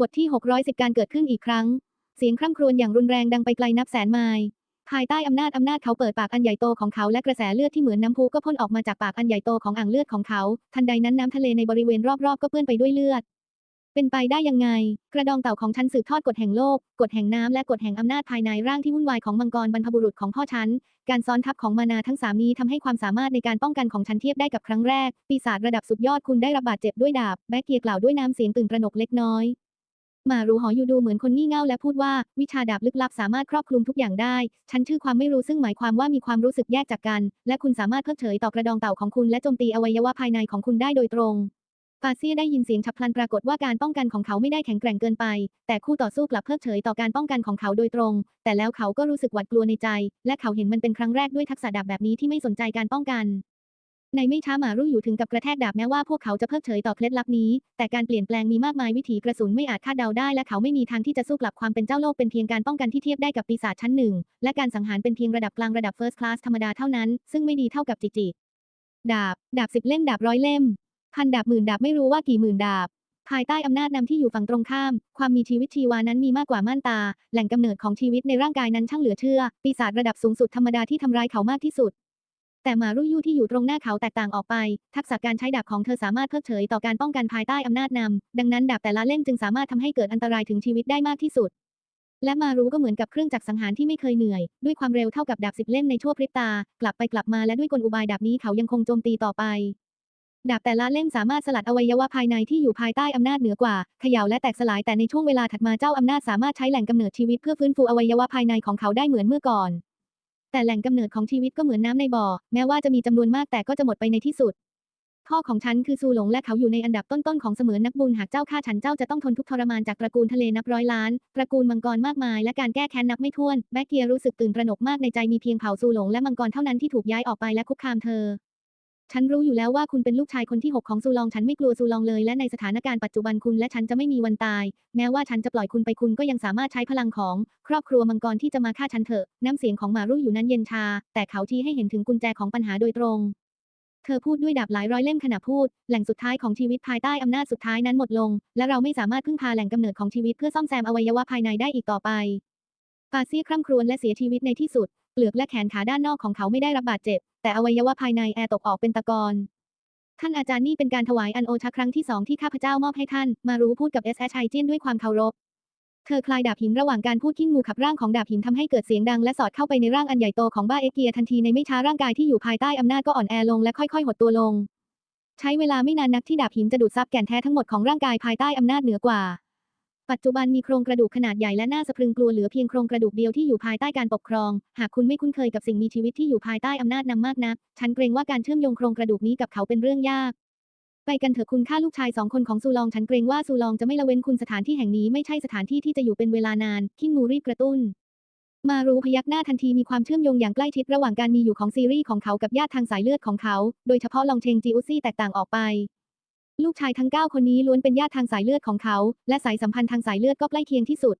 บทที่ 610 การเกิดขึ้นอีกครั้ง เสียงคร่ำครวญอย่างรุนแรงดังไปไกลนับแสนไมล์ภายใต้อำนาจอำนาจเขาเปิดปากอันใหญ่โตของเขาและกระแสเลือดที่เหมือนน้ำพุก็พ่นออกมาจากปากอันใหญ่โตของอ่างเลือดของเขา ทันใดนั้นน้ำทะเลในบริเวณรอบๆ ก็เปื้อนไปด้วยเลือด เป็นไปได้ยังไง กระดองเต่าของฉันสืบทอดกฎแห่งโลก กฎแห่งน้ำและกฎแห่งอำนาจภายในร่างที่วุ่นวายของมังกรบรรพบุรุษของพ่อฉัน การซ้อนทับของมานาทั้งสามนี้ทำให้ความสามารถในการป้องกันของฉันเทียบได้กับครั้งแรก ปีศาจระดับสุดยอดคุณได้รับบาดเจ็บด้วยดาบ แบกเกียกล่าวด้วยน้ำเสียงตื่นตระหนกเล็กน้อย มารูหออยู่ดูเหมือนคนงี่เง่าและพูดว่า วิชาดาบลึกลับสามารถครอบคลุมทุกอย่างได้ ฉันชื่อความไม่รู้ซึ่งหมายความว่ามีความรู้สึกแยกจากกัน และคุณสามารถเพิกเฉยต่อกระดองเต่าของคุณและโจมตีอวัยวะภายในของคุณได้โดยตรงฟาเซียได้ยินเสียงฉับพลันปรากฏว่าการป้องกันของเขาไม่ได้แข็งแกร่งเกินไป แต่คู่ต่อสู้กลับเพิกเฉยต่อการป้องกันของเขาโดยตรง แต่แล้วเขาก็รู้สึกหวาดกลัวในใจ และเขาเห็นมันเป็นครั้งแรกด้วยทักษะดาบแบบนี้ที่ไม่สนใจการป้องกัน ในไม่ช้าหมารู้อยู่ถึงกับกระแทกดาบแม้ว่าพวกเขาจะเพิกเฉยต่อเคล็ดลับนี้ แต่การเปลี่ยนแปลงมีมากมายวิถีกระสุนไม่อาจคาดเดาได้ และเขาไม่มีทางที่จะสู้กลับความเป็นเจ้าโลกเป็นเพียงการป้องกันที่เทียบได้กับปีศาจชั้นหนึ่ง และการสังหารเป็นเพียงระดับกลางระดับ first class ธรรมดาเท่านั้น ซึ่งไม่ดีเท่ากับจิจิ ดาบ ดาบสิบเล่มดาบร้อยเล่ม พันดาบหมื่นดาบไม่รู้ว่ากี่หมื่นดาบ ภายใต้อำนาจนำที่อยู่ฝั่งตรงข้าม ความมีชีวิตชีวานั้นมีมากกว่าม่านตา แหล่งกำเนิดของชีวิตในร่างกายนั้นช่างเหลือเชื่อ ปีศาจระดับสูงสุดธรรมดาที่ทำร้ายเขามากที่สุด แต่มารุยูที่อยู่ตรงหน้าเขาแตกต่างออกไป ทักษะการใช้ดาบของเธอสามารถเพิกเฉยต่อการป้องกันภายใต้อำนาจนำ ดังนั้นดาบแต่ละเล่มจึงสามารถทำให้เกิดอันตรายถึงชีวิตได้มากที่สุด และมารู้ก็เหมือนกับเครื่องจักรสังหารที่ไม่เคยเหนื่อย ด้วยความเร็วเท่ากับดาบสิบเล่มในชั่วพริบตา กลับไปกลับมาและด้วยกลอุบายดาบนี้เขายังคงโจมตีต่อไป ดาบแต่ละเล่มสามารถสลัดอวัยวะภายในที่อยู่ภายใต้อำนาจเหนือกว่าเขย่าและแตกสลายแต่ในช่วงเวลาถัดมาเจ้าอำนาจสามารถใช้แหล่งกำเนิดชีวิตเพื่อฟื้นฟูอวัยวะภายในของเขาได้เหมือนเมื่อก่อน แต่แหล่งกำเนิดของชีวิตก็เหมือนน้ำในบ่อ แม้ว่าจะมีจำนวนมากแต่ก็จะหมดไปในที่สุด พ่อของฉันคือซูหลงและเขาอยู่ในอันดับต้นๆของเสมือนนักบุญหากเจ้าฆ่าฉันเจ้าจะต้องทนทุกทรมานจากตระกูลทะเลนับร้อยล้าน ตระกูลมังกรมากมายและการแก้แค้นนับไม่ถ้วน แบกเกียรู้สึกตื่นตระหนกมากในใจมีเพียงเผ่าซูหลงและมังกรเท่านั้นที่ถูกย้ายออกไปและคุกคามเธอ ฉันรู้อยู่แล้วว่าคุณเป็นลูกชายคนที่ 6 ของซูลอง ฉันไม่กลัวซูลองเลย และในสถานการณ์ปัจจุบันคุณและฉันจะไม่มีวันตาย แม้ว่าฉันจะปล่อยคุณไปคุณก็ยังสามารถใช้พลังของ ครอบครัวมังกรที่จะมาฆ่าฉันเถอะ น้ำเสียงของมารุอยู่นั้นเย็นชา แต่เขาชี้ให้เห็นถึงกุญแจของปัญหาโดยตรง เธอพูดด้วยดาบหลายร้อยเล่มขณะพูด แหล่งสุดท้ายของชีวิตภายใต้อำนาจสุดท้ายนั้นหมดลง และเราไม่สามารถพึ่งพาแหล่งกำเนิดของชีวิตเพื่อซ่อมแซมอวัยวะภายในได้อีกต่อไปฟาซียคร่ำครวญและเสียชีวิตในที่สุดเปลือกและแขนขาด้านนอกของเขาไม่ได้รับบาดเจ็บ แต่อวัยวะภายในแอร์ตกออกเป็นตะกอนท่านอาจารย์นี่เป็นการถวายอันโอชะครั้งที่สองที่ข้าพเจ้ามอบให้ท่าน มารู้พูดกับเอสแอชไอเจียนด้วยความเคารพ เธอคลายดาบหินระหว่างการพูดขี้งูขับร่างของดาบหินทำให้เกิดเสียงดังและสอดเข้าไปในร่างอันใหญ่โตของบ้าเอเกียทันทีในไม่ช้าร่างกายที่อยู่ภายใต้อำนาจก็อ่อนแอลงและค่อยๆ หดตัวลง ใช้เวลาไม่นานนักที่ดาบหินจะดูดซับแก่นแท้ทั้งหมดของร่างกายภายใต้อำนาจเหนือกว่า ปัจจุบันมีโครงกระดูกขนาดใหญ่และน่าสะพรึงกลัวเหลือเพียงโครงกระดูกเดียวที่อยู่ภายใต้การปกครอง หากคุณไม่คุ้นเคยกับสิ่งมีชีวิตที่อยู่ภายใต้อำนาจนำมากนัก ฉันเกรงว่าการเชื่อมโยงโครงกระดูกนี้กับเขาเป็นเรื่องยากไปกันเถอะคุณฆ่าลูกชายสองคนของซูลองฉันเกรงว่าซูลองจะไม่ละเว้นคุณสถานที่แห่งนี้ไม่ใช่สถานที่ที่จะอยู่เป็นเวลานาน คิงมูรีบกระตุ้น มารู้พยักหน้าทันทีมีความเชื่อมโยงอย่างใกล้ชิดระหว่างการมีอยู่ของซีรีส์ของเขากับญาติทางสายเลือดของเขา โดยเฉพาะลองเชงจีอุซี่แตกต่างออกไป ลูกชายทั้ง 9 คนนี้ล้วนเป็นญาติทางสายเลือดของเขา และสายสัมพันธ์ทางสายเลือดก็ใกล้เคียงที่สุด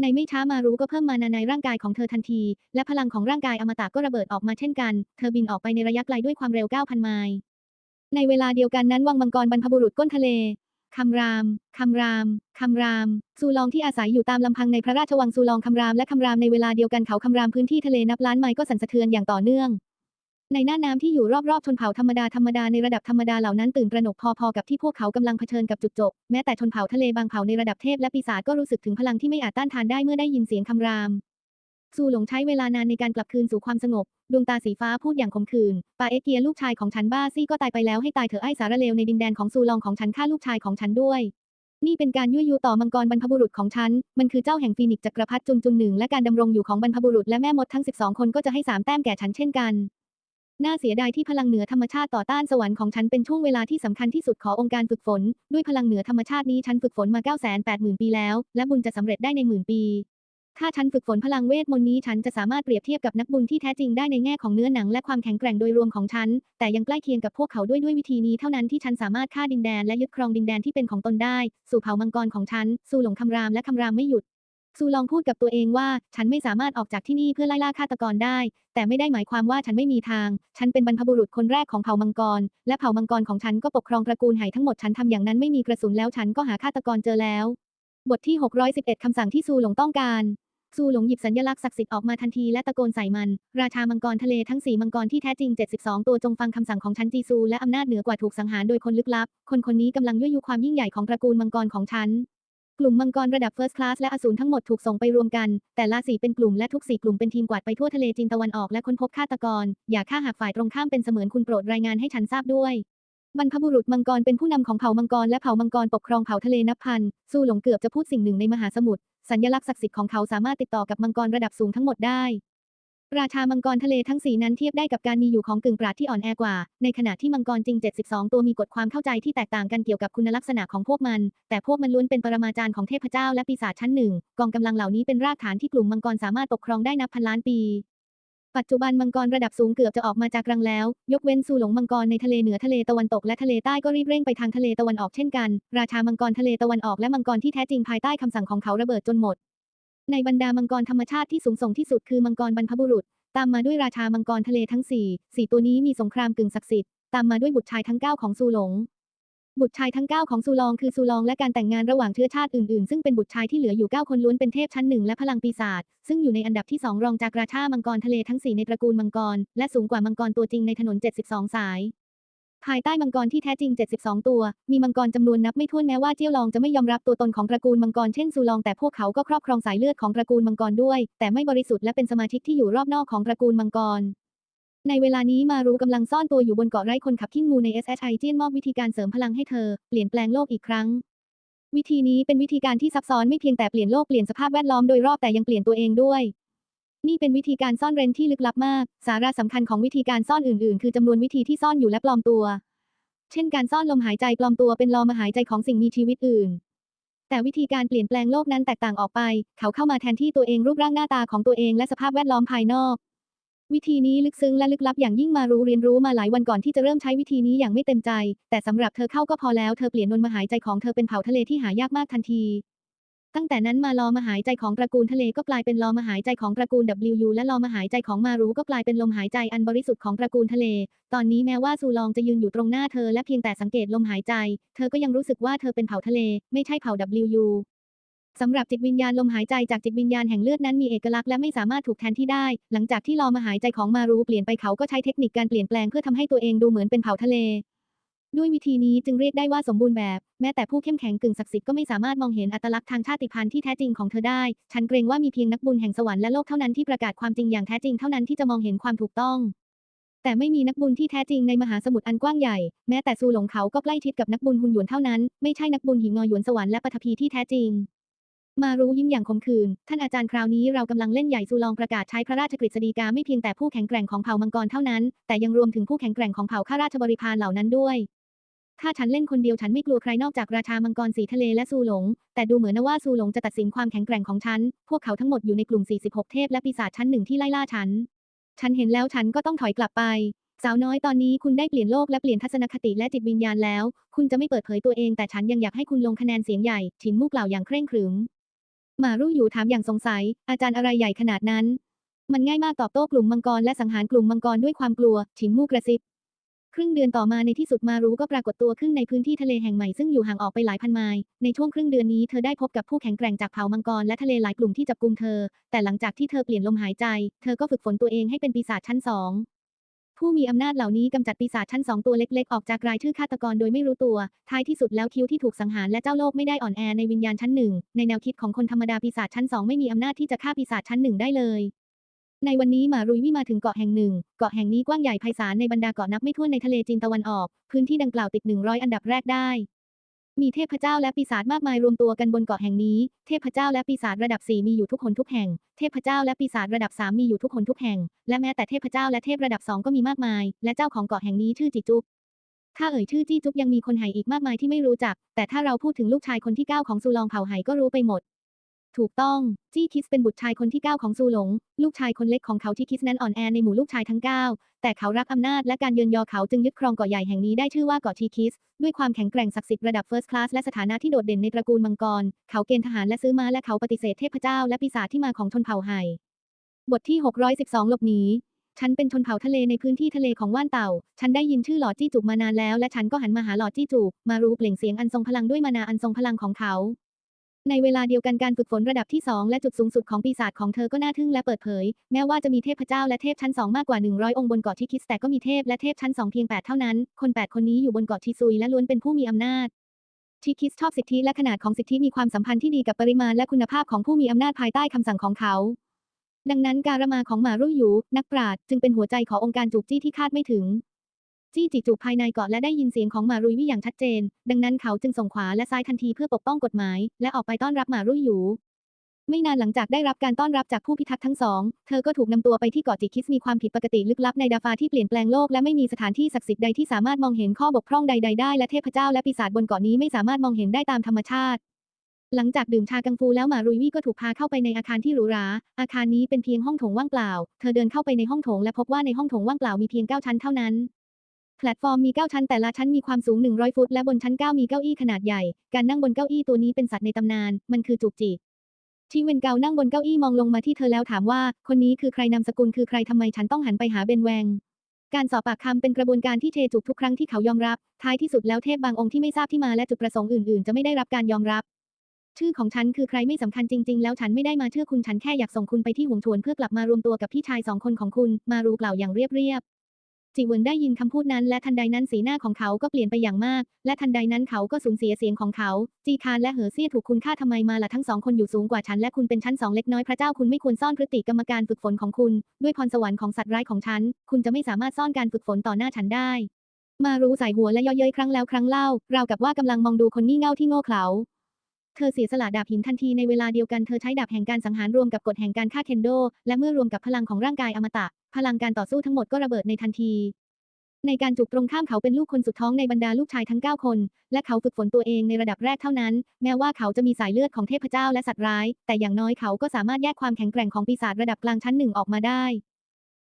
ในไม่ช้ามารู้ก็เพิ่มมานาในร่างกายของเธอทันที และพลังของร่างกายอมตะก็ระเบิดออกมาเช่นกัน เธอบินออกไปในระยะไกลด้วยความเร็ว 9,000 ไมล์ ในเวลาเดียวกันนั้นวังมังกรบรรพบุรุษก้นทะเลคำราม คำราม คำราม ซูลองที่อาศัยอยู่ตามลำพังในพระราชวังซูลองคำรามและคำรามในเวลาเดียวกันเขาคำรามพื้นที่ทะเลนับล้านไมล์ก็สั่นสะเทือนอย่างต่อเนื่อง ในหน้าน้ำที่อยู่รอบๆชนเผ่าธรรมดาธรรมดาในระดับธรรมดาเหล่านั้นตื่นตระหนกพอๆกับที่พวกเขากำลังเผชิญกับจุดจบ แม้แต่ชนเผ่าทะเลบางเผ่าในระดับเทพและปีศาจก็รู้สึกถึงพลังที่ไม่อาจต้านทานได้เมื่อได้ยินเสียงคำรามซูหลงใช้เวลานานในการกลับคืนสู่ความสงบ ดวงตาสีฟ้าพูดอย่างขมขื่นปาเอเกียลูกชายของฉันบ้าซี่ก็ตายไปแล้วให้ตายเถอะไอ้สารเลวในดินแดนของซูลองของฉันฆ่าลูกชายของฉันด้วย นี่เป็นการยั่วยุต่อมังกรบรรพบุรุษของฉัน มันคือเจ้าแห่งฟีนิกซ์จักรพรรดิจุนจุนหนึ่งและการดำรงอยู่ของบรรพบุรุษและแม่มดทั้ง 12 คนก็จะให้สามแต้มแก่ฉันเช่นกัน น่าเสียดายที่พลังเหนือธรรมชาติต่อต้านสวรรค์ของฉันเป็นช่วงเวลาที่สำคัญที่สุดขอองค์การฝึกฝน ด้วยพลังเหนือธรรมชาตินี้ฉันฝึกฝนมา 980,000 ปีแล้ว และบุญจะสำเร็จได้ในหมื่นปี ถ้าฉันฝึกฝนพลังเวทมนต์นี้ฉันจะสามารถเปรียบเทียบกับนักบุญที่แท้จริงได้ในแง่ของเนื้อหนังและความแข็งแกร่งโดยรวมของฉัน แต่ยังใกล้เคียงกับพวกเขาด้วยด้วยวิธีนี้เท่านั้นที่ฉันสามารถฆ่าดินแดนและยึดครองดินแดนที่เป็นของตนได้ สู่เผ่ามังกรของฉัน สู่หลงคำรามและคำรามไม่หยุด ซูลองพูดกับตัวเองว่า ฉันไม่สามารถออกจากที่นี่เพื่อไล่ล่าฆาตกรได้ แต่ไม่ได้หมายความว่าฉันไม่มีทาง ฉันเป็นบรรพบุรุษคนแรกของเผ่ามังกร และเผ่ามังกรของฉันก็ปกครองตระกูลไหทั้งหมดฉันทำอย่างนั้นไม่มีกระสุนแล้วฉันก็หาฆาตกรเจอแล้ว บทที่ 611คำสั่งที่ซูหลงต้องการซูหลงหยิบสัญลักษณ์ศักดิ์สิทธิ์ออกมาทันทีและตะโกนใส่มัน ราชามังกรทะเลทั้งสี่มังกรที่แท้จริง 72 ตัวจงฟังคำสั่งของฉันจีซูและอำนาจเหนือกว่าถูกสังหารโดยคนลึกลับ คนคนนี้กำลังยั่วยุความยิ่งใหญ่ของตระกูลมังกรของฉัน กลุ่มมังกรระดับเฟิร์สคลาสและอสูรทั้งหมดถูกส่งไปรวมกัน แต่ละสีเป็นกลุ่มและทุกสี่กลุ่มเป็นทีมกวาดไปทั่วทะเลจีนตะวันออกและค้นพบฆาตกร อย่าฆ่าหากฝ่ายตรงข้ามเป็นเสมือนคุณโปรดรายงานให้ฉันทราบด้วยบรรพบุรุษมังกรเป็นผู้นำของเผ่ามังกรและเผ่ามังกรปกครองเผ่าทะเลนับพันสู้หลงเกือบจะพูดสิ่งหนึ่งในมหาสมุทรสัญลักษณ์ศักดิ์สิทธิ์ของเขาสามารถติดต่อกับมังกรระดับสูงทั้งหมดได้ ราชามังกรทะเลทั้งสีนั้นเทียบได้กับการมีอยู่ของกึ่งปราดที่อ่อนแอกว่า ในขณะที่มังกรจริง 72 ตัวมีกฎความเข้าใจที่แตกต่างกันเกี่ยวกับคุณลักษณะของพวกมัน แต่พวกมันล้วนเป็นปรมาจารย์ของเทพเจ้าและปีศาจชั้นหนึ่ง กองกำลังเหล่านี้เป็นรากฐานที่กลุ่มมังกรสามารถปกครองได้นับพันล้านปี ปัจจุบันมังกรระดับสูงเกือบจะออกมาจากรังแล้ว ยกเว้นซูหลงมังกรในทะเลเหนือทะเลตะวันตกและทะเลใต้ก็รีบเร่งไปทางทะเลตะวันออกเช่นกัน ราชามังกรทะเลตะวันออกและมังกรที่แท้จริงภายใต้คำสั่งของเขาระเบิดจนหมด ในบรรดามังกรธรรมชาติที่สูงส่งที่สุดคือมังกรบรรพบุรุษ ตามมาด้วยราชามังกรทะเลทั้งสี่สี่ตัวนี้มีสงครามกึ่งศักดิ์สิทธิ์ตามมาด้วยบุตรชายทั้งเก้าของซูหลง บุตรชายทั้งเก้าของซูลองคือซูลองและการแต่งงานระหว่างเชื้อชาติอื่นๆ ซึ่งเป็นบุตรชายที่เหลืออยู่เก้าคนล้วนเป็นเทพชั้นหนึ่งและพลังปีศาจซึ่งอยู่ในอันดับที่สองรองจากราชามังกรทะเลทั้งสี่ในตระกูลมังกรและสูงกว่ามังกรตัวจริงในถนน 72 สาย ภายใต้มังกรที่แท้จริง 72 ตัว มีมังกรจำนวนนับไม่ถ้วนแม้ว่าเจี้ยวลองจะไม่ยอมรับตัวตนของตระกูลมังกรเช่นซูลองแต่พวกเขาก็ครอบครองสายเลือดของตระกูลมังกรด้วย แต่ไม่บริสุทธิ์และเป็นสมาชิกที่อยู่รอบนอกของตระกูลมังกร ในเวลานี้มารู้กำลังซ่อนตัวอยู่บนเกาะไร้คนขับขี้งูใน SHI เจี้ยนมอบวิธีการเสริมพลังให้เธอ เปลี่ยนแปลงโลกอีกครั้ง วิธีนี้เป็นวิธีการที่ซับซ้อนไม่เพียงแต่เปลี่ยนโลกเปลี่ยนสภาพแวดล้อมโดยรอบแต่ยังเปลี่ยนตัวเองด้วย นี่เป็นวิธีการซ่อนเร้นที่ลึกลับมาก สาระสำคัญของวิธีการซ่อนอื่นๆ คือจำนวนวิธีที่ซ่อนอยู่และปลอมตัว เช่นการซ่อนลมหายใจปลอมตัวเป็นลมหายใจของสิ่งมีชีวิตอื่น แต่วิธีการเปลี่ยนแปลงโลกนั้นแตกต่างออกไป เขาเข้ามาแทนที่ตัวเองรูปร่างหน้าตาของตัวเองและสภาพแวดล้อมภายนอก วิธีนี้ลึกซึ้งและลึกลับอย่างยิ่งมารู้เรียนรู้มาหลายวันก่อนที่จะเริ่มใช้วิธีนี้อย่างไม่เต็มใจ แต่สำหรับเธอเข้าก็พอแล้วเธอเปลี่ยนนมหายใจของเธอเป็นเผ่าทะเลที่หายากมากทันที ตั้งแต่นั้นมาลอมหายใจของตระกูลทะเลก็กลายเป็นลอมหายใจของตระกูล WU และลอมหายใจของมารูก็กลายเป็นลมหายใจอันบริสุทธิ์ของตระกูลทะเล ตอนนี้แม้ว่าซูลองจะยืนอยู่ตรงหน้าเธอและเพียงแต่สังเกตลมหายใจ เธอก็ยังรู้สึกว่าเธอเป็นเผ่าทะเล ไม่ใช่เผ่า WU สำหรับจิตวิญญาณลมหายใจจากจิตวิญญาณแห่งเลือดนั้นมีเอกลักษณ์และไม่สามารถถูกแทนที่ได้ หลังจากที่ลอมหายใจของมารูเปลี่ยนไปเขาก็ใช้เทคนิคการเปลี่ยนแปลงเพื่อทำให้ตัวเองดูเหมือนเป็นเผ่าทะเล ด้วยวิธีนี้จึงเรียกได้ว่าสมบูรณ์แบบ แม้แต่ผู้เข้มแข็งกึ่งศักดิ์สิทธิ์ก็ไม่สามารถมองเห็นอัตลักษณ์ทางชาติพันธุ์ที่แท้จริงของเธอได้ ฉันเกรงว่ามีเพียงนักบุญแห่งสวรรค์และโลกเท่านั้นที่ประกาศความจริงอย่างแท้จริงเท่านั้นที่จะมองเห็นความถูกต้อง แต่ไม่มีนักบุญที่แท้จริงในมหาสมุทรอันกว้างใหญ่ แม้แต่ซูหลงเขาก็ใกล้ชิดกับนักบุญหุนหยวนเท่านั้น ไม่ใช่นักบุญหิงงอหยวนสวรรค์และปฐพีที่แท้จริงมารู้ยิ้มอย่างคมคืน ท่านอาจารย์คราวนี้เรากำลังเล่นใหญ่ซูลองประกาศใช้พระราชกฤษฎีกาไม่เพียงแต่ผู้แข็งแกร่งของเผ่ามังกรเท่านั้น แต่ยังรวมถึงผู้แข็งแกร่งของเผ่าข้าราชบริพารเหล่านั้นด้วย ถ้าฉันเล่นคนเดียวฉันไม่กลัวใครนอกจากราชามังกรสีทะเลและซูหลง แต่ดูเหมือนนะว่าซูหลงจะตัดสินความแข็งแกร่งของฉัน พวกเขาทั้งหมดอยู่ในกลุ่ม 46 เทพและปีศาจชั้นหนึ่งที่ไล่ล่าฉัน ฉันเห็นแล้วฉันก็ต้องถอยกลับไป สาวน้อยตอนนี้คุณได้เปลี่ยนโลกและเปลี่ยนทัศนคติและจิตวิญญาณแล้ว คุณจะไม่เปิดเผยตัวเองแต่ฉันยังอยากให้คุณลงคะแนนเสียงใหญ่ฉินมู่กล่าวอย่างเคร่งขรึม มารู้อยู่ถามอย่างสงสัย อาจารย์อะไรใหญ่ขนาดนั้น มันง่ายมากตอบโต้กลุ่มมังกรและสังหารกลุ่มมังกรด้วยความกลัวฉินมู่กระซิบ รึ่งเดือนต่อมาในที่สุดมารู้ก็ปรากฏตัวขึ้นในพื้นที่ทะเลแห่งใหม่ซึ่งอยู่ห่างออกไปหลายพันไมล์ ในช่วงครึ่งเดือนนี้เธอได้พบกับผู้แข็งแกร่งจากเผ่ามังกรและทะเลหลายกลุ่มที่จับกลุ่มเธอ แต่หลังจากที่เธอเปลี่ยนลมหายใจ เธอก็ฝึกฝนตัวเองให้เป็นปีศาจชั้นสองผู้มีอำนาจเหล่านี้กำจัดปีศาจชั้นสองตัวเล็กๆ ออกจากรายชื่อฆาตกรโดยไม่รู้ตัว ท้ายที่สุดแล้วคิวที่ถูกสังหารและเจ้าโลกไม่ได้อ่อนแอในวิญญาณชั้นหนึ่ง ในแนวคิดของคนธรรมดาปีศาจชั้นสองไม่มีอำนาจที่จะฆ่าปีศาจชั้นหนึ่งได้เลย ในวันนี้หมารุยวิมาถึงเกาะแห่งหนึ่ง เกาะแห่งนี้กว้างใหญ่ไพศาลในบรรดาเกาะนับไม่ถ้วนในทะเลจีนตะวันออก พื้นที่ดังกล่าวติด 100 อันดับแรกได้ มีเทพเจ้าและปีศาจมากมายรวมตัวกันบนเกาะแห่งนี้ เทพเจ้าและปีศาจระดับ 4 มีอยู่ทุกหนทุกแห่ง เทพเจ้าและปีศาจระดับ 3 มีอยู่ทุกหนทุกแห่ง และแม้แต่เทพเจ้าและเทพระดับ 2 ก็มีมากมาย และเจ้าของเกาะแห่งนี้ชื่อจิจุกถ้าเอ่ยชื่อจี้จุกยังมีคนไหอีกมากมายที่ไม่รู้จัก แต่ถ้าเราพูดถึงลูกชายคนที่ 9 ของซูลองเผ่าไหก็รู้ไปหมด ถูกต้อง จี้คิสเป็นบุตรชายคนที่ 9 ของซูหลง ลูกชายคนเล็กของเขาที่คิสนั้นอ่อนแอในหมู่ลูกชายทั้ง 9 แต่เขารักอำนาจและการเยือนยอเขาจึงยึดครองเกาะใหญ่แห่งนี้ได้ชื่อว่าเกาะทีคิส ด้วยความแข็งแกร่งศักดิ์สิทธิ์ระดับ First Class และสถานะที่โดดเด่นในตระกูลมังกร เขาเกณฑ์ทหารและซื้อมาและเขาปฏิเสธเทพเจ้าและปีศาจที่มาของชนเผ่าไห่บทที่ 612 หลบหนีฉันเป็นชนเผ่าทะเลในพื้นที่ทะเลของว่านเต่า ฉันได้ยินชื่อหลอดจี้จุกมานานแล้วและฉันก็หันมาหาหลอดจี้จุกมารู้เปล่งเสียงอันทรงพลังด้วยมานาอันทรงพลังของเขา ในเวลาเดียวกันการฝึกฝนระดับที่ 2 และจุดสูงสุดของปีศาจของเธอก็น่าทึ่งและเปิดเผย แม้ว่าจะมีเทพเจ้าและเทพชั้น 2 มากกว่า 100 องค์บนเกาะที่คิสแต่ก็มีเทพและเทพชั้น 2 เพียง 8 เท่านั้น คน 8 คนนี้อยู่บนเกาะชิซุยและล้วนเป็นผู้มีอำนาจที่คิสชอบสิทธิและขนาดของสิทธิมีความสัมพันธ์ที่ดีกับปริมาณและคุณภาพของผู้มีอำนาจภายใต้คำสั่งของเขา ดังนั้นการมาของหมารุ่ยหยูนักปราชญ์จึงเป็นหัวใจขององค์การจูบจี้ที่คาดไม่ถึง จี้จิจูบภายในเกาะและได้ยินเสียงของหมารุยวี่อย่างชัดเจน ดังนั้นเขาจึงส่งขวาและซ้ายทันทีเพื่อปกป้องกฎหมาย และออกไปต้อนรับหมารุยหยูไม่นานหลังจากได้รับการต้อนรับจากผู้พิทักษ์ทั้งสอง เธอก็ถูกนำตัวไปที่เกาะจิคิสมีความผิดปกติลึกลับในดาฟาที่เปลี่ยนแปลงโลกและไม่มีสถานที่ศักดิ์สิทธิ์ใดที่สามารถมองเห็นข้อบกพร่องใดๆได้และเทพเจ้าและปีศาจบนเกาะนี้ไม่สามารถมองเห็นได้ตามธรรมชาติ หลังจากดื่มชากังฟูแล้วหมารุยวี่ก็ถูกพาเข้าไปในอาคารที่หรูหรา อาคารนี้เป็นเพียงห้องโถงว่างเปล่า เธอเดินเข้าไปในห้องโถงและพบว่าในห้องโถงว่างเปล่ามีเพียงเก้าชั้นเท่านั้น แพลตฟอร์มมี 9 ชั้นแต่ละชั้นมีความสูง 100 ฟุต และบนชั้น 9 มีเก้าอี้ขนาดใหญ่ การนั่งบนเก้าอี้ตัวนี้เป็นสัตว์ในตำนาน มันคือจูบจิชีเวนเกานั่งบนเก้าอี้มองลงมาที่เธอแล้วถามว่า คนนี้คือใครนามสกุลคือใครทำไมฉันต้องหันไปหาเบนแวง การสอบปากคำเป็นกระบวนการที่เทจูบทุกครั้งที่เขายอมรับ ท้ายที่สุดแล้วเทพบางองค์ที่ไม่ทราบที่มาและจุดประสงค์อื่นๆ จะไม่ได้รับการยอมรับ ชื่อของฉันคือใครไม่สำคัญจริง ๆ แล้วฉันไม่ได้มาเชื่อคุณฉันแค่อยากส่งคุณไปที่หงทวนเพื่อกลับมารวมตัวกับพี่ชายสองคนของคุณ มารูกล่าวอย่างเรียบๆ จิเวินได้ยินคำพูดนั้นและทันใดนั้นสีหน้าของเขาก็เปลี่ยนไปอย่างมาก และทันใดนั้นเขาก็สูญเสียเสียงของเขา จีคานและเหอเซี่ยถูกคุณฆ่าทำไมมาล่ะทั้งสองคนอยู่สูงกว่าฉันและคุณเป็นชั้นสองเล็กน้อยพระเจ้าคุณไม่ควรซ่อนพฤติกรรมการฝึกฝนของคุณ ด้วยพรสวรรค์ของสัตว์ร้ายของฉัน คุณจะไม่สามารถซ่อนการฝึกฝนต่อหน้าฉันได้ มารู้ใส่หัวและย่อเย้ยครั้งแล้วครั้งเล่าราวกับว่ากำลังมองดูคนงี่เง่าที่โง่เขลาเธอเสียสละดาบหินทันทีในเวลาเดียวกันเธอใช้ดาบแห่งการสังหารรวมกับกฎแห่งการฆ่าเคนโด และเมื่อรวมกับพลังของร่างกายอมตะ พลังการต่อสู้ทั้งหมดก็ระเบิดในทันที ในการจูบตรงข้ามเขาเป็นลูกคนสุดท้องในบรรดาลูกชายทั้ง 9 คน และเขาฝึกฝนตัวเองในระดับแรกเท่านั้น แม้ว่าเขาจะมีสายเลือดของเทพเจ้าและสัตว์ร้าย แต่อย่างน้อยเขาก็สามารถแยกความแข็งแกร่งของปีศาจระดับกลางชั้นหนึ่งออกมาได้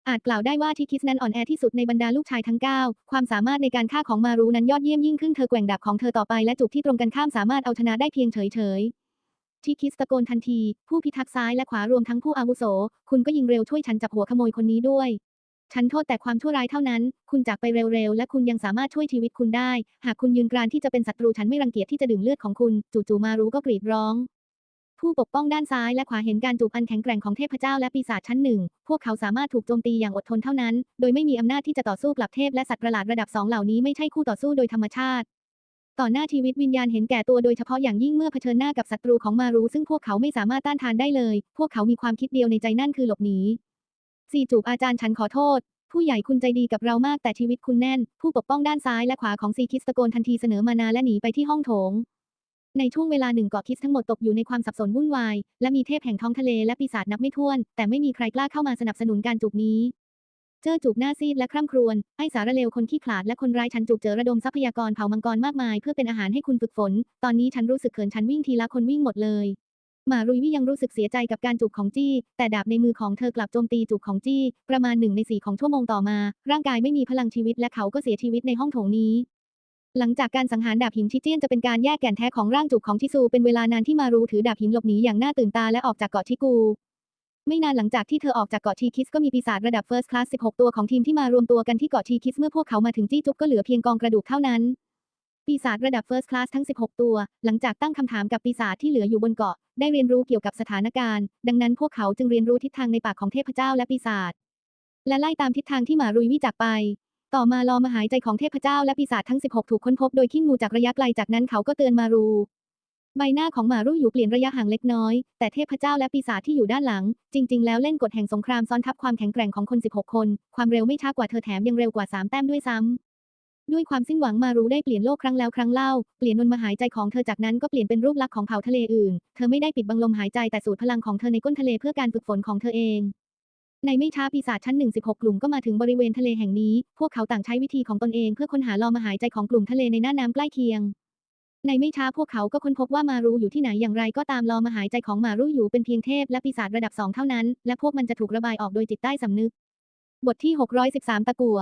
อาจกล่าวได้ว่าที่คิสนั้นอ่อนแอที่สุดในบรรดาลูกชายทั้ง 9 ความสามารถในการฆ่าของมารูนั้นยอดเยี่ยมยิ่งขึ้นเธอแกว่งดาบของเธอต่อไปและจูบที่ตรงกันข้ามสามารถเอาชนะได้เพียงเฉย ที่คิสตะโกนทันที ผู้พิทักษ์ซ้ายและขวารวมทั้งผู้อาวุโส คุณก็ยิงเร็วช่วยฉันจับหัวขโมยคนนี้ด้วย ฉันโทษแต่ความชั่วร้ายเท่านั้น คุณจากไปเร็วๆ และคุณยังสามารถช่วยชีวิตคุณได้ หากคุณยืนกรานที่จะเป็นศัตรูฉันไม่รังเกียจที่จะดื่มเลือดของคุณ จู่ๆมารู้ก็กรีดร้อง ผู้ปกป้องด้านซ้ายและขวาเห็นการจูบอันแข็งแกร่งของเทพเจ้าและปีศาจชั้นหนึ่ง พวกเขาสามารถถูกโจมตีอย่างอดทนเท่านั้น โดยไม่มีอำนาจที่จะต่อสู้กับเทพและสัตว์ประหลาดระดับสองเหล่านี้ไม่ใช่คู่ต่อสู้โดยธรรมชาติ ต่อหน้าชีวิตวิญญาณเห็นแก่ตัวโดยเฉพาะอย่างยิ่งเมื่อเผชิญหน้ากับศัตรูของมารูซึ่งพวกเขาไม่สามารถต้านทานได้เลย พวกเขามีความคิดเดียวในใจนั่นคือหลบหนีซีจูบอาจารย์ฉันขอโทษ ผู้ใหญ่คุณใจดีกับเรามากแต่ชีวิตคุณแน่น ผู้ปกป้องด้านซ้ายและขวาของซีคิสตะโกนทันทีเสนอมานาและหนีไปที่ห้องโถง ในช่วงเวลาหนึ่งเกาะคิสทั้งหมดตกอยู่ในความสับสนวุ่นวายและมีเทพแห่งท้องทะเลและปีศาจนับไม่ถ้วน แต่ไม่มีใครกล้าเข้ามาสนับสนุนการจูบนี้ เจอจูบหน้าซีดและคร่ำครวญ ไอ้สารเลวคนขี้ขลาดและคนร้ายฉันจูบเจอระดมทรัพยากรเผามังกรมากมายเพื่อเป็นอาหารให้คุณฝึกฝน ตอนนี้ฉันรู้สึกเขินฉันวิ่งทีละคนวิ่งหมดเลยหมารุยวี่ยังรู้สึกเสียใจกับการจูบของจี้ แต่ดาบในมือของเธอกลับโจมตีจูบของจี้ ประมาณหนึ่งในสี่ของชั่วโมงต่อมา ร่างกายไม่มีพลังชีวิตและเขาก็เสียชีวิตในห้องโถงนี้ หลังจากการสังหารดาบหินชิเจียนจะเป็นการแยกแก่นแท้ของร่างจูบของชิซูเป็นเวลานานที่มารูถือดาบหินหลบหนีอย่างน่าตื่นตาและออกจากเกาะชิกู ไม่นานหลังจากที่เธอออกจากเกาะทีคิสก็มีปีศาจระดับ First Class 16 ตัวของทีมที่มารวมตัวกันที่เกาะทีคิสเมื่อพวกเขามาถึงจี้จุกก็เหลือเพียงกองกระดูกเท่านั้น ปีศาจระดับ First Class ทั้ง 16 ตัว หลังจากตั้งคำถามกับปีศาจที่เหลืออยู่บนเกาะ ได้เรียนรู้เกี่ยวกับสถานการณ์ ดังนั้นพวกเขาจึงเรียนรู้ทิศทางในปากของเทพเจ้าและปีศาจ และไล่ตามทิศทางที่หมารุยวิจากไป ต่อมาลอมหายใจของเทพเจ้าและปีศาจทั้ง 16 ถูกค้นพบโดยขี้งูจากระยะไกลจากนั้นเขาก็เตือนมารู ใบหน้าของมารูอยู่เปลี่ยนระยะห่างเล็กน้อย แต่เทพเจ้าและปีศาจที่อยู่ด้านหลัง จริง ๆ แล้วเล่นกฎแห่งสงครามซ้อนทับความแข็งแกร่งของคน 16 คน ความเร็วไม่ช้ากว่าเธอแถมยังเร็วกว่า 3 แต้มด้วยซ้ำด้วยความสิ้นหวังมารู้ได้เปลี่ยนโลกครั้งแล้วครั้งเล่า เปลี่ยนนวลมาหายใจของเธอจากนั้นก็เปลี่ยนเป็นรูปลักษณ์ของเผ่าทะเลอื่น เธอไม่ได้ปิดบังลมหายใจแต่สูดพลังของเธอในก้นทะเลเพื่อการฝึกฝนของเธอเองในไม่ช้าปีศาจชั้นหนึ่งสิบหกกลุ่มก็มาถึงบริเวณทะเลแห่งนี้ พวกเขาต่างใช้วิธีของตนเองเพื่อค้นหาลมหายใจของกลุ่มทะเลในหน้าน้ำใกล้เคียง ในไม่ช้าพวกเขาก็ค้นพบว่ามารูอยู่ที่ไหนอย่างไรก็ตามลอมหายใจของมารูอยู่เป็นเพียงเทพและปีศาจระดับสองเท่านั้น และพวกมันจะถูกระบายออกโดยจิตใต้สำนึก บทที่ 613 ตะกัว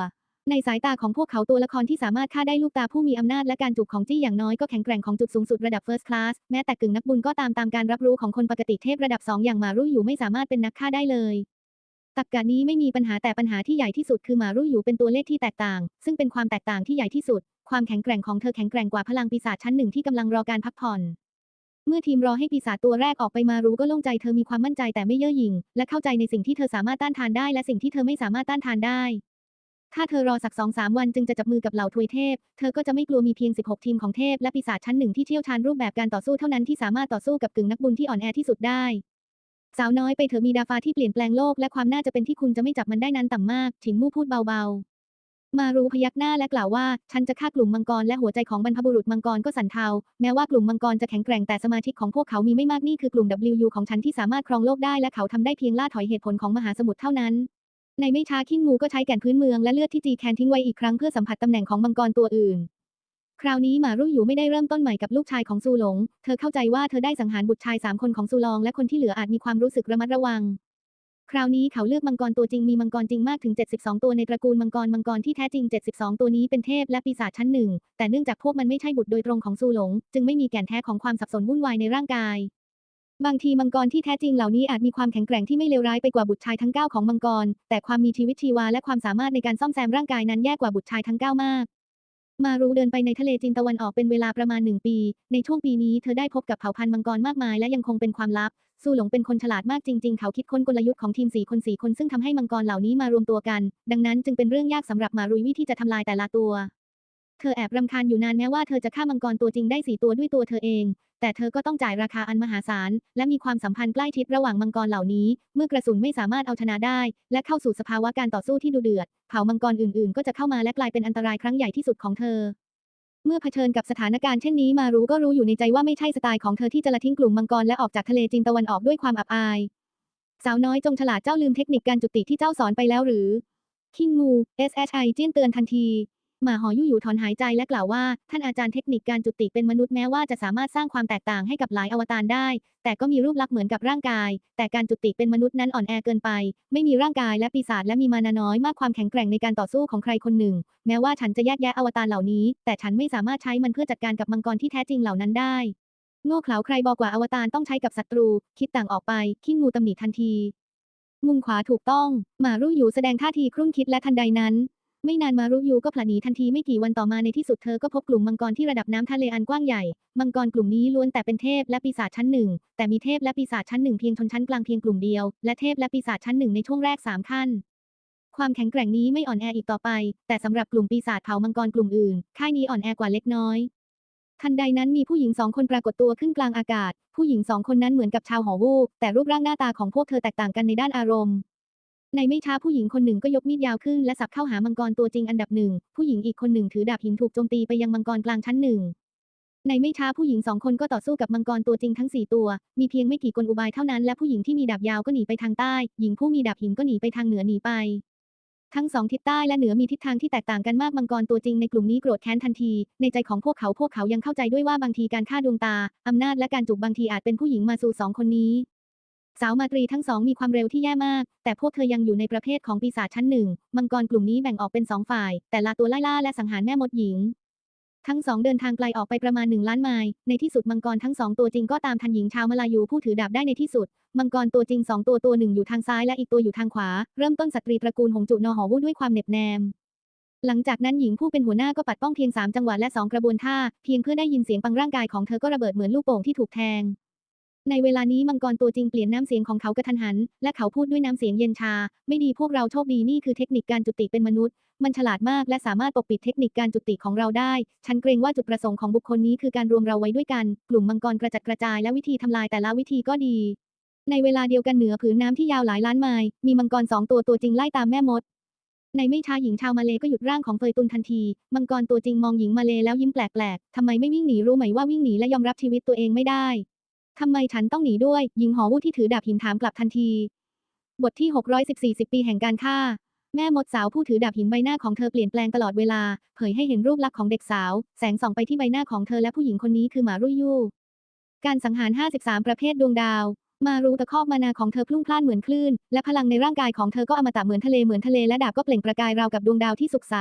ในสายตาของพวกเขาตัวละครที่สามารถฆ่าได้ลูกตาผู้มีอำนาจและการจูบของจี้อย่างน้อยก็แข็งแกร่งของจุดสูงสุดระดับ First Class แม้แต่กึ่งนักบุญก็ตามตามการรับรู้ของคนปกติเทพระดับ2อย่างมารุอยู่ไม่สามารถเป็นนักฆ่าได้เลยตักกะนี้ไม่มีปัญหาแต่ปัญหาที่ใหญ่ที่สุดคือมารุอยู่เป็นตัวเลขที่แตกต่าง ซึ่งเป็นความแตกต่างที่ใหญ่ที่สุด ความแข็งแกร่งของเธอแข็งแกร่งกว่าพลังปีศาจชั้นหนึ่งที่กำลังรอการพักผ่อน เมื่อทีมรอให้ปีศาจตัวแรกออกไปมารู้ก็โล่งใจเธอมีความมั่นใจแต่ไม่เย่อหยิ่งและเข้าใจในสิ่งที่เธอสามารถต้านทานได้และสิ่งที่เธอไม่สามารถต้านทานได้ ถ้าเธอรอสักสองสามวันจึงจะจับมือกับเหล่าทวยเทพ เธอก็จะไม่กลัวมีเพียง 16 ทีมของเทพและปีศาจชั้นหนึ่งที่เชี่ยวชาญรูปแบบการต่อสู้เท่านั้นที่สามารถต่อสู้กับกึ่งนักบุญที่อ่อนแอที่สุดได้สาวน้อยไปเถอะมีดาฟาที่เปลี่ยนแปลงโลกและความน่าจะเป็นที่คุณจะไม่จับมันได้นั้นต่ำมากฉินมู่พูดเบาๆ มารู้พยักหน้าและกล่าวว่า ฉันจะฆ่ากลุ่มมังกรและหัวใจของบรรพบุรุษมังกรก็สั่นเทา แม้ว่ากลุ่มมังกรจะแข็งแกร่งแต่สมาชิกของพวกเขามีไม่มากนี่คือกลุ่ม WU ของฉันที่สามารถครองโลกได้และเขาทำได้เพียงล่าถอยเหตุผลของมหาสมุทรเท่านั้น ในไม่ช้าขิ้งูก็ใช้แก่นพื้นเมืองและเลือดที่จีแคนทิ้งไว้อีกครั้งเพื่อสัมผัสตำแหน่งของมังกรตัวอื่น คราวนี้มารุ่ยอยู่ไม่ได้เริ่มต้นใหม่กับลูกชายของซูหลง เธอเข้าใจว่าเธอได้สังหารบุตรชายสามคนของซูลองและคนที่เหลืออาจมีความรู้สึกระมัดระวัง คราวนี้เขาเลือกมังกรตัวจริงมีมังกรจริงมากถึง 72 ตัวในตระกูลมังกรมังกรที่แท้จริง 72 ตัวนี้เป็นเทพและปีศาจชั้นหนึ่ง แต่เนื่องจากพวกมันไม่ใช่บุตรโดยตรงของซูหลง จึงไม่มีแก่นแท้ของความสับสนวุ่นวายในร่างกาย บางทีมังกรที่แท้จริงเหล่านี้อาจมีความแข็งแกร่งที่ไม่เลวร้ายไปกว่าบุตรชายทั้ง 9 ของมังกร แต่ความมีชีวิตชีวาและความสามารถในการซ่อมแซมร่างกายนั้นแย่กว่าบุตรชายทั้ง 9 มาก มารูเดินไปในทะเลจีนตะวันออกเป็นเวลาประมาณหนึ่งปี ในช่วงปีนี้เธอได้พบกับเผ่าพันธุ์มังกรมากมายและยังคงเป็นความลับ ซูหลงเป็นคนฉลาดมากจริง ๆ เขาคิดค้นกลยุทธ์ของทีมสี่คนสี่คนซึ่งทำให้มังกรเหล่านี้มารวมตัวกัน ดังนั้นจึงเป็นเรื่องยากสำหรับมารูวิที่จะทำลายแต่ละตัว เธอแอบรำคาญอยู่นานแม้ว่าเธอจะฆ่ามังกรตัวจริงได้สี่ตัวด้วยตัวเธอเอง แต่เธอก็ต้องจ่ายราคาอันมหาศาล และมีความสัมพันธ์ใกล้ชิดระหว่างมังกรเหล่านี้ เมื่อกระสุนไม่สามารถเอาชนะได้ และเข้าสู่สภาวะการต่อสู้ที่ดุเดือด เผ่ามังกรอื่นๆ ก็จะเข้ามาและกลายเป็นอันตรายครั้งใหญ่ที่สุดของเธอ เมื่อเผชิญกับสถานการณ์เช่นนี้มารู้ก็รู้อยู่ในใจว่าไม่ใช่สไตล์ของเธอที่จะละทิ้งกลุ่มมังกรและออกจากทะเลจีนตะวันออกด้วยความอับอาย สาวน้อยจงฉลาดเจ้าลืมเทคนิคการจุติที่เจ้าสอนไปแล้วหรือคิงมู SHI เจี้ยนเตือนทันที หมาหอยู่อยู่ถอนหายใจและกล่าวว่า ท่านอาจารย์เทคนิคการจุติเป็นมนุษย์แม้ว่าจะสามารถสร้างความแตกต่างให้กับหลายอวตารได้ แต่ก็มีรูปลักษณ์เหมือนกับร่างกาย แต่การจุติเป็นมนุษย์นั้นอ่อนแอเกินไป ไม่มีร่างกายและปีศาจและมีมานาน้อยมากความแข็งแกร่งในการต่อสู้ของใครคนหนึ่ง แม้ว่าฉันจะแยกแยะอวตารเหล่านี้ แต่ฉันไม่สามารถใช้มันเพื่อจัดการกับมังกรที่แท้จริงเหล่านั้นได้ โง่เขลาใครบอกว่าอวตารต้องใช้กับศัตรู คิดต่างออกไปขี้งูตำหนิทันทีมุมขวาถูกต้อง หมารุ่อยู่แสดงท่าทีครุ่นคิดและทันใดนั้น ไม่นานมารุยูก็ผละหนีทันทีไม่กี่วันต่อมาในที่สุดเธอก็พบกลุ่มมังกรที่ระดับน้ำทะเลอันกว้างใหญ่ มังกรกลุ่มนี้ล้วนแต่เป็นเทพและปีศาจชั้นหนึ่ง แต่มีเทพและปีศาจชั้นหนึ่งเพียงชนชั้นกลางเพียงกลุ่มเดียว และเทพและปีศาจชั้นหนึ่งในช่วงแรกสามขั้น ความแข็งแกร่งนี้ไม่อ่อนแออีกต่อไป แต่สำหรับกลุ่มปีศาจเผามังกรกลุ่มอื่น ค่ายนี้อ่อนแอกว่าเล็กน้อย ทันใดนั้นมีผู้หญิงสองคนปรากฏตัวขึ้นกลางอากาศ ผู้หญิงสองคนนั้นเหมือนกับชาวหอวูบแต่รูปร่างหน้าตาของพวกเธอแตกต่างกันในด้านอารมณ์ ในไม่ช้าผู้หญิงคนหนึ่งก็ยกมีดยาวขึ้นและสับเข้าหามังกรตัวจริงอันดับหนึ่ง ผู้หญิงอีกคนหนึ่งถือดาบหินถูกโจมตีไปยังมังกรกลางชั้นหนึ่ง ในไม่ช้าผู้หญิงสองคนก็ต่อสู้กับมังกรตัวจริงทั้งสี่ตัว มีเพียงไม่กี่กลอุบายเท่านั้นและผู้หญิงที่มีดาบยาวก็หนีไปทางใต้ หญิงผู้มีดาบหินก็หนีไปทางเหนือหนีไป ทั้งสองทิศใต้และเหนือมีทิศทางที่แตกต่างกันมากมังกรตัวจริงในกลุ่มนี้โกรธแค้นทันที ในใจของพวกเขาพวกเขายังเข้าใจด้วยว่าบางทีการฆ่าดวงตาอำนาจและการจูบบางทีอาจเป็นผู้หญิงมาสู่สองคนนี้ สาวมาตรีทั้งสองมีความเร็วที่แย่มาก แต่พวกเธอยังอยู่ในประเภทของปีศาจชั้นหนึ่ง มังกรกลุ่มนี้แบ่งออกเป็นสองฝ่าย แต่ละตัวไล่ล่าและสังหารแม่มดหญิง ทั้งสองเดินทางไกลออกไปประมาณหนึ่งล้านไมล์ ในที่สุดมังกรทั้งสองตัวจริงก็ตามทันหญิงชาวมาลายูผู้ถือดาบได้ในที่สุด มังกรตัวจริงสองตัวตัวหนึ่งอยู่ทางซ้ายและอีกตัวอยู่ทางขวา เริ่มต้นสตรีตระกูลหงจุนอหอวูด้วยความเหน็บแนมหลังจากนั้นหญิงผู้เป็นหัวหน้าก็ปัดป้องเพียงสามจังหวะและสองกระบวนท่า เพียงเพื่อได้ยินเสียงปังร่างกายของเธอก็ระเบิดเหมือนลูกโป่งที่ถูกแทง ในเวลานี้มังกรตัวจริงเปลี่ยนน้ำเสียงของเขากระทันหัน และเขาพูดด้วยน้ำเสียงเย็นชา ไม่ดีพวกเราโชคดีนี่คือเทคนิคการจุติเป็นมนุษย์ มันฉลาดมากและสามารถปกปิดเทคนิคการจุติของเราได้ ฉันเกรงว่าจุดประสงค์ของบุคคลนี้คือการรวมเราไว้ด้วยกัน กลุ่มมังกรกระจัดกระจายและวิธีทำลายแต่ละวิธีก็ดี ในเวลาเดียวกันเหนือผืนน้ำที่ยาวหลายล้านไมล์มีมังกรสองตัวตัวจริงไล่ตามแม่มดในไม่ช้าหญิงชาวมาเลก็หยุดร่างของเฟยตุนทันที มังกรตัวจริงมองหญิงมาเลแล้วยิ้มแปลกๆ ทำไมไม่วิ่งหนีรู้ไหมว่าวิ่งหนีและยอมรับชีวิตตัวเองไม่ได้ ทำไมฉันต้องหนีด้วย หญิงหอวูที่ถือดาบหินถามกลับทันที บทที่ 614 10 ปีแห่งการฆ่า แม่มดสาวผู้ถือดาบหินใบหน้าของเธอเปลี่ยนแปลงตลอดเวลา เผยให้เห็นรูปลักษณ์ของเด็กสาว แสงส่องไปที่ใบหน้าของเธอและผู้หญิงคนนี้คือหมารุยยูการสังหาร 53 ประเภทดวงดาว มารูตะคอกมานาของเธอพลุ่งพล่านเหมือนคลื่น และพลังในร่างกายของเธอก็อมตะเหมือนทะเลเหมือนทะเลและดาบก็เปล่งประกายราวกับดวงดาวที่สุกใส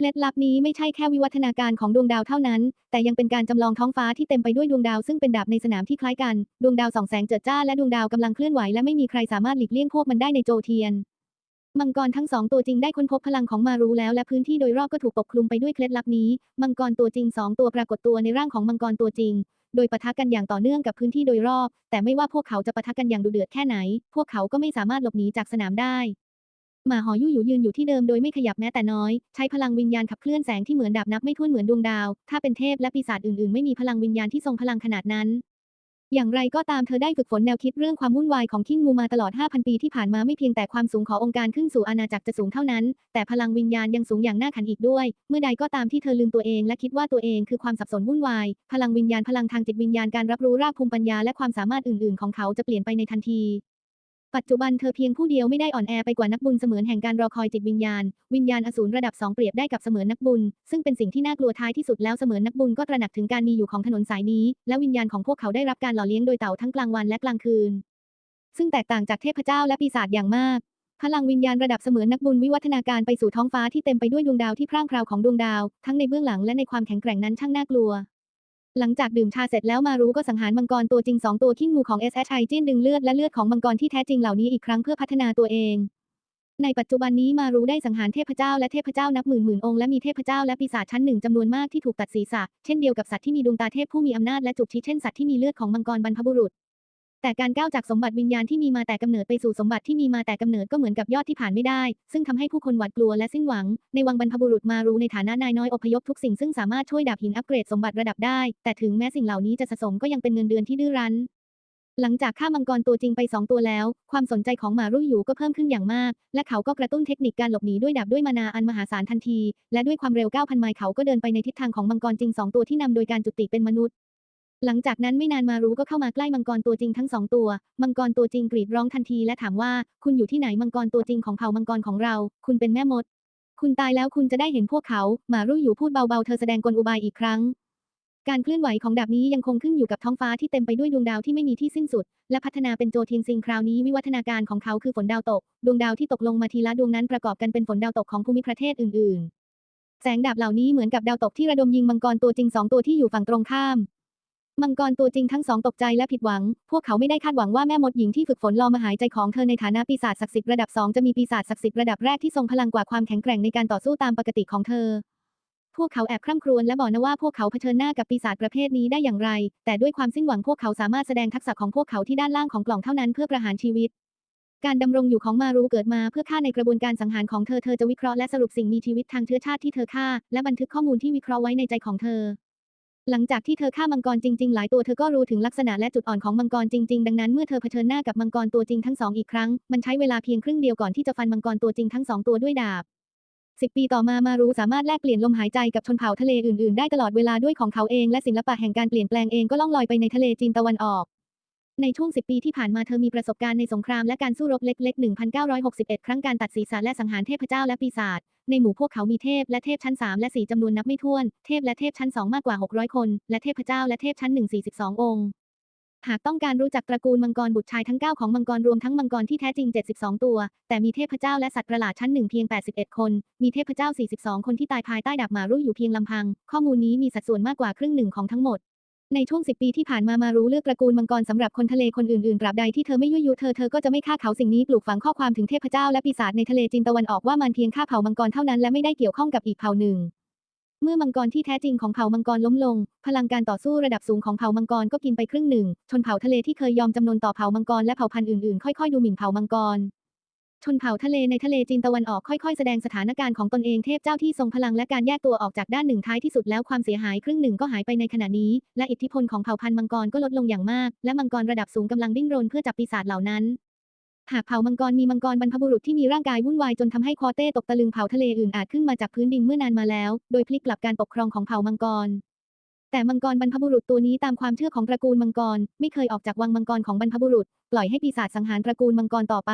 เคล็ดลับนี้ไม่ใช่แค่วิวัฒนาการของดวงดาวเท่านั้น แต่ยังเป็นการจำลองท้องฟ้าที่เต็มไปด้วยดวงดาวซึ่งเป็นดาบในสนามที่คล้ายกัน ดวงดาวส่องแสงเจิดจ้าและดวงดาวกำลังเคลื่อนไหวและไม่มีใครสามารถหลีกเลี่ยงพวกมันได้ในโจเทียน มังกรทั้งสองตัวจริงได้ค้นพบพลังของมารู้แล้วและพื้นที่โดยรอบก็ถูกปกคลุมไปด้วยเคล็ดลับนี้ มังกรตัวจริงสองตัวปรากฏตัวในร่างของมังกรตัวจริง โดยปะทะกันอย่างต่อเนื่องกับพื้นที่โดยรอบ แต่ไม่ว่าพวกเขาจะปะทะกันอย่างดุเดือดแค่ไหน พวกเขาก็ไม่สามารถหลบหนีจากสนามได้ หมาหอยู่อยู่ยืนอยู่ที่เดิมโดยไม่ขยับแม้แต่น้อย ใช้พลังวิญญาณขับเคลื่อนแสงที่เหมือนดาบนับไม่ถ้วนเหมือนดวงดาว ถ้าเป็นเทพและปีศาจอื่นๆ ไม่มีพลังวิญญาณที่ทรงพลังขนาดนั้น อย่างไรก็ตามเธอได้ฝึกฝนแนวคิดเรื่องความวุ่นวายของคิงงูมาตลอด 5,000 ปีที่ผ่านมาไม่เพียงแต่ความสูงขององค์การขึ้นสู่อาณาจักรจะสูงเท่านั้น แต่พลังวิญญาณยังสูงอย่างน่าขันอีกด้วย เมื่อใดก็ตามที่เธอลืมตัวเองและคิดว่าตัวเองคือความสับสนวุ่นวาย พลังวิญญาณพลังทางจิตวิญญาณการรับรู้รากภูมิปัญญาและความสามารถอื่น ๆ ของเขาจะเปลี่ยนไปในทันที ปัจจุบันเธอเพียงผู้เดียวไม่ได้อ่อนแอไปกว่านักบุญเสมือนแห่งการรอคอยจิตวิญญาณ วิญญาณอสูรระดับสองเปรียบได้กับเสมือนนักบุญ ซึ่งเป็นสิ่งที่น่ากลัวท้ายที่สุดแล้วเสมือนนักบุญก็ตระหนักถึงการมีอยู่ของถนนสายนี้ และวิญญาณของพวกเขาได้รับการหล่อเลี้ยงโดยเต่าทั้งกลางวันและกลางคืน ซึ่งแตกต่างจากเทพเจ้าและปีศาจอย่างมากพลังวิญญาณระดับเสมือนนักบุญวิวัฒนาการไปสู่ท้องฟ้าที่เต็มไปด้วยดวงดาวที่พร่างพราวของดวงดาว ทั้งในเบื้องหลังและในความแข็งแกร่งนั้นช่างน่ากลัว หลังจากดื่มชาเสร็จแล้วมารู้ก็สังหารมังกรตัวจริงสองตัวขี้งูของ SHI จิ้นดึงเลือดและเลือดของมังกรที่แท้จริงเหล่านี้อีกครั้งเพื่อพัฒนาตัวเอง ในปัจจุบันนี้มารู้ได้สังหารเทพเจ้าและเทพเจ้านับหมื่นหมื่นองค์และมีเทพเจ้าและปีศาจชั้นหนึ่งจำนวนมากที่ถูกตัดศีรษะ เช่นเดียวกับสัตว์ที่มีดวงตาเทพผู้มีอำนาจและจุกชี้เช่นสัตว์ที่มีเลือดของมังกรบรรพบุรุษ แต่การก้าวจากสมบัติวิญญาณที่มีมาแต่กำเนิดไปสู่สมบัติที่มีมาแต่กำเนิดก็เหมือนกับยอดที่ผ่านไม่ได้ ซึ่งทำให้ผู้คนหวาดกลัวและสิ้นหวัง ในวังบรรพบุรุษมารู้ในฐานะนายน้อยอพยพทุกสิ่งซึ่งสามารถช่วยดาบหินอัปเกรดสมบัติระดับได้ แต่ถึงแม้สิ่งเหล่านี้จะสะสมก็ยังเป็นเงินเดือนที่ดื้อรั้นหลังจากฆ่ามังกรตัวจริงไปสองตัวแล้ว ความสนใจของหมารุ่ยอยู่ก็เพิ่มขึ้นอย่างมาก และเขาก็กระตุ้นเทคนิคการหลบหนีด้วยดาบด้วยมานาอันมหาศาลทันที และด้วยความเร็ว 9,000 ไมล์เขาก็เดินไปในทิศทางของมังกรจริงสองตัวที่นำโดยการจุติเป็นมนุษย์ หลังจากนั้นไม่นานมารู้ก็เข้ามาใกล้มังกรตัวจริงทั้งสองตัว มังกรตัวจริงกรีดร้องทันทีและถามว่า คุณอยู่ที่ไหนมังกรตัวจริงของเผ่ามังกรของเรา คุณเป็นแม่มด คุณตายแล้วคุณจะได้เห็นพวกเขาหมารุ่ยอยู่พูดเบาๆเธอแสดงกลอุบายอีกครั้ง การเคลื่อนไหวของดาบนี้ยังคงขึ้นอยู่กับท้องฟ้าที่เต็มไปด้วยดวงดาวที่ไม่มีที่สิ้นสุด และพัฒนาเป็นโจเทียนซิงคราวนี้วิวัฒนาการของเขาคือฝนดาวตก ดวงดาวที่ตกลงมาทีละดวงนั้นประกอบกันเป็นฝนดาวตกของภูมิประเทศอื่น ๆ แสงดาบเหล่านี้เหมือนกับดาวตกที่ระดมยิงมังกรตัวจริงสองตัวที่อยู่ฝั่งตรงข้าม มังกรตัวจริงทั้งสองตกใจและผิดหวัง พวกเขาไม่ได้คาดหวังว่าแม่มดหญิงที่ฝึกฝนรอมาหายใจของเธอในฐานะปีศาจศักดิ์สิทธิ์ระดับสองจะมีปีศาจศักดิ์สิทธิ์ระดับแรกที่ทรงพลังกว่าความแข็งแกร่งในการต่อสู้ตามปกติของเธอ พวกเขาแอบคร่ำครวญและบอกนะว่าพวกเขาเผชิญหน้ากับปีศาจประเภทนี้ได้อย่างไร แต่ด้วยความสิ้นหวังพวกเขาสามารถแสดงทักษะของพวกเขาที่ด้านล่างของกล่องเท่านั้นเพื่อประหารชีวิต การดำรงอยู่ของมารูเกิดมาเพื่อฆ่าในกระบวนการสังหารของเธอเธอจะวิเคราะห์และสรุปสิ่งมีชีวิตทางเชื้อชาติที่เธอฆ่าและบันทึกข้อมูลที่วิเคราะห์ไว้ในใจของเธอ หลังจากที่เธอฆ่ามังกรจริง ๆ หลายตัวเธอก็รู้ถึงลักษณะและจุดอ่อนของมังกรจริง ๆ ดังนั้นเมื่อเธอเผชิญหน้ากับมังกรตัวจริงทั้งสองอีกครั้ง มันใช้เวลาเพียงครึ่งเดียวก่อนที่จะฟันมังกรตัวจริงทั้งสองตัวด้วยดาบสิบปีต่อมามารู้สามารถแลกเปลี่ยนลมหายใจกับชนเผ่าทะเลอื่น ๆ ได้ตลอดเวลาด้วยของเขาเองและศิลปะแห่งการเปลี่ยนแปลงเองก็ล่องลอยไปในทะเลจีนตะวันออก ในช่วง 10 ปีที่ผ่านมาเธอมีประสบการณ์ในสงครามและการสู้รบเล็กๆ 1,961 ครั้งการตัดศีรษะและสังหารเทพเจ้าและปีศาจ ในหมู่พวกเขามีเทพและเทพชั้น 3 และ 4จำนวนนับไม่ถ้วน เทพและเทพชั้น 2 มากกว่า 600 คน และเทพเจ้าและเทพชั้น 1 42 องค์ หากต้องการรู้จักตระกูลมังกรบุตรชายทั้ง 9 ของมังกรรวมทั้งมังกรที่แท้จริง 72 ตัว แต่มีเทพเจ้าและสัตว์ประหลาดชั้นหนึ่งเพียง 81 คน มีเทพเจ้า 42 คนที่ตายภายใต้ดาบหมารุ่ยอยู่เพียงลำพัง ข้อมูลนี้มีสัดส่วนมากกว่าครึ่งหนึ่งของทั้งหมด ในช่วง10ปีที่ผ่านมามารู้เลือกตระกูลมังกรสำหรับคนทะเลคนอื่นๆตราบใดที่เธอไม่ยั่วยุเธอเธอก็จะไม่ฆ่าเขาสิ่งนี้ปลูกฝังข้อความถึงเทพเจ้าและปีศาจในทะเลจีนตะวันออกว่ามันเพียงฆ่าเผ่ามังกรเท่านั้นและไม่ได้เกี่ยวข้องกับอีกเผ่าหนึ่ง เมื่อมังกรที่แท้จริงของเผ่ามังกรล้มลง พลังการต่อสู้ระดับสูงของเผ่ามังกรก็กินไปครึ่งหนึ่ง ชนเผ่าทะเลที่เคยยอมจำนนต่อเผ่ามังกรและเผ่าพันธุ์อื่นๆ ค่อยๆดูหมิ่นเผ่ามังกร ชนเผ่าทะเลในทะเลจีนตะวันออกค่อยๆ แสดงสถานการณ์ของตนเองเทพเจ้าที่ทรงพลังและการแยกตัวออกจากด้านหนึ่งท้ายที่สุดแล้วความเสียหายครึ่งหนึ่งก็หายไปในขณะนี้ และอิทธิพลของเผ่าพันธุ์มังกรก็ลดลงอย่างมาก และมังกรระดับสูงกำลังดิ้นรนเพื่อจับปีศาจเหล่านั้นหากเผ่ามังกรมีมังกรบรรพบุรุษที่มีร่างกายวุ่นวายจนทำให้คอเต้ตกตะลึงเผ่าทะเลอื่นอาจขึ้นมาจากพื้นดินเมื่อนานมาแล้ว โดยพลิกกลับการปกครองของเผ่ามังกร แต่มังกรบรรพบุรุษตัวนี้ตามความเชื่อของตระกูลมังกร ไม่เคยออกจากวังมังกรของบรรพบุรุษ ปล่อยให้ปีศาจสังหารตระกูลมังกรต่อไป